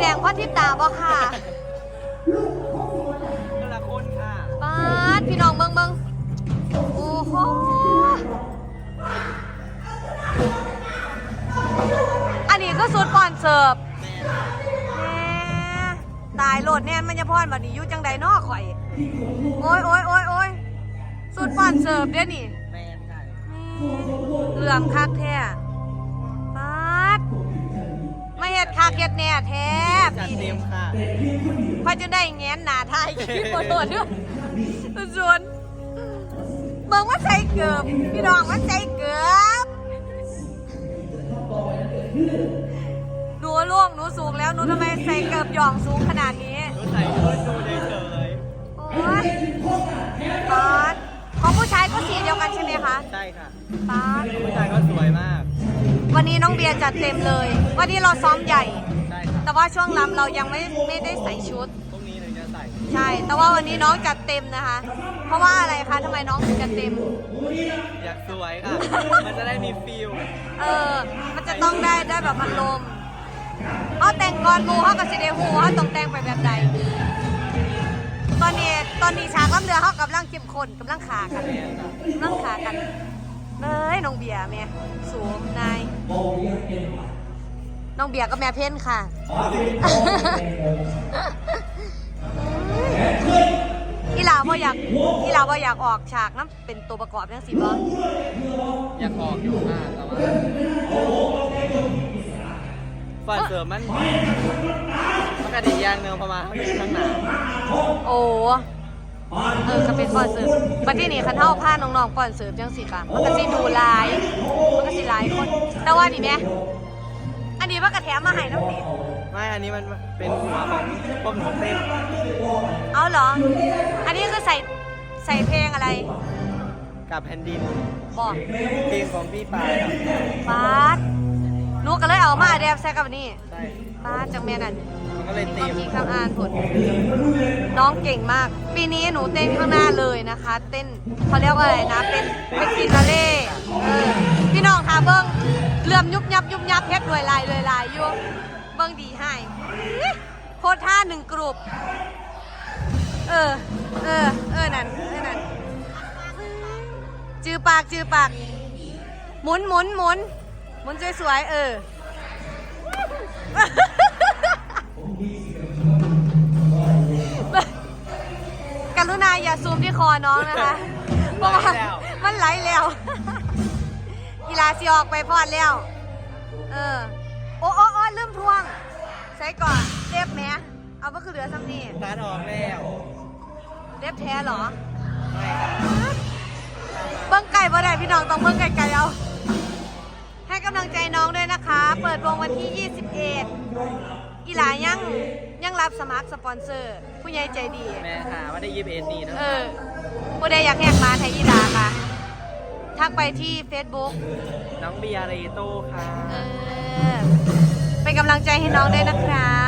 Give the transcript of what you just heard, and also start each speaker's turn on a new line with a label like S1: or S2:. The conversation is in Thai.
S1: แดงพ่อทิพตาบ่ค่ะ
S2: คนละคนค่ะ
S1: ป้าดพี่น้องเบิ่งเบิ่งโอ้โหอันนี้ก็สูตรก่อนเสิร์ฟ
S2: แม่
S1: แหมตายโหลดแน่นมันจะพรบัดนี้อยู่จังใดนอข่อย โอ้ยโอ้ยโอ้ยโอ้ยสูตรก่อนเสิร์ฟเด้อนี่
S2: แม่ค่ะ
S1: เหลื่อมคักแท้ปาดไม่เฮ็ดคักเฮ็ดแน่แท้
S2: จัด
S1: ปี
S2: เต็
S1: นี้
S2: มค่ะ
S1: พอจะได้แง้นหน้าไทยคิดบ่โดนด้วยส่วนเบิ่งว่าใส่เกือบพี่น้องว่าใส่เกือบหนูล่วงหนูสูงแล้วหนูทำไมใส่เกือบหย่องสูงขนาดนี้
S2: รู้ใส่ชุดดูเฉย
S1: โอ๊ยป ก็สีเดียวกันใช่ไหมคะ
S2: ๆใช่ค่ะ
S1: ปาด
S2: ผู้ชายก็สวยมาก
S1: วันนี้น้องเบียร์จัดเต็มเลย วันนี้เราซ้อมใหญ่
S2: ใช่ค่ะ
S1: แต่ว่าช่วงรำเรายังไม่ไม่ได้ใส่ชุด
S2: พรุ่งนี้ถึงจะใส่
S1: ใช่ แต่ว่าวันนี้น้องจัดเต็มนะคะ เพราะว่าอะไรคะทำไมน้องถึงจัดเต็ม
S2: อยากสวยค่ะ มันจะได้มีฟิล
S1: เออ มันจะต้องได้ได้แบบมันลม เอาแต่งก่อนหมูเขากับสิเดหูเขาต้องแต่งไปแบบใด ฉากล่ำเรือเขากำลังเข้มข้นกำลังขากัน
S2: แม่ค่ะ
S1: กำลังขากันเลยน้องเบียร์แม่สูงนายน้องเบียร์ก็แม่เพ่นค่ะอีหลาบ่อยากอีหลาบ่อยากออกฉากน้ำเป็นตัวประกอบยังสิบ่
S2: อยากออกอยู่ค่ะแต่ว่าฝันเสริมมันมันกระดิกอยางเนื้อประมาณข้างหน้า
S1: โอ้ เออก็เป็นก่อนเสิร์ฟบัดที่นี่คันเท่าผ้าน้องๆก่อนเสิร์ฟจังสิค่ะมันก็สิดูหลาย มันก็สิหลายคน แต่ว่านี่แม่อันนี้ว่ากระแถมมาให้น้ำติ
S2: ไม่ อันนี้มันเป็นหัวของพวกหนูเต้น
S1: เอาเหรอ อันนี้คือใส่ใส่เพลงอะไร
S2: กับแผ่นดิน
S1: บอก
S2: เพลงของพี่ปายครับ
S1: ปาดหนูก็เลยเอามาแดบใส่กับอันนี่
S2: ใช่
S1: ปาดจังแม่นั่น
S2: มันก็เลย
S1: ก็
S2: เต็ม
S1: มีคำอ่านผลน้ องเก่งมาก ปีนี้หนูเต้นข้างหน้าเลยนะคะ เต้นเขาเรียกว่าอะไรนะ เป็นเป็นฟินาเล่เออพี่น้องค่ะเบิ้งเลื่อมยุบยับยุบยับเพชรรวยลายรวยลายอยู่เบิ้งดีให้โคตรท่าหนึ่งกลุ่มเออ เออ เออ นั่น เออ นั่น จือปาก จือปาก หมุนหมุนหมุนหมุนสวยๆ เออ อย่าซูมที่คอน้องนะคะ เพราะว่ามันไหลแล้วกีฬาสิออกไปพอดแล้ว เออ โอ้โอ้โอ้ลืมทวงใส่ก่อนเล็บแหมเอาก็คือเหลือซ้ำนี่
S2: ร้านออกแล้ว
S1: เล็บแท้เหรอ
S2: ไม่ครับ
S1: เบิ้งไก่บ่ได้พี่น้องต้องเบิ้งไก่ไก่เอา ให้กำลังใจน้องด้วยนะคะ เปิดวงวันที่ 21อีหลายัง ยังรับสมัครสปอนเซอร์ ผู้ใหญ่ใจดี
S2: แม่ค่ะว่าได้ยิบเอ็นนี่นะ
S1: เออผู้ใดอยากแหกมาไทยอีหลาค่ะ ทักไปที่ Facebook
S2: น้องเบียร์เรโต้ค่ะ
S1: เออเป็นกำลังใจให้น้องด้วยนะครับ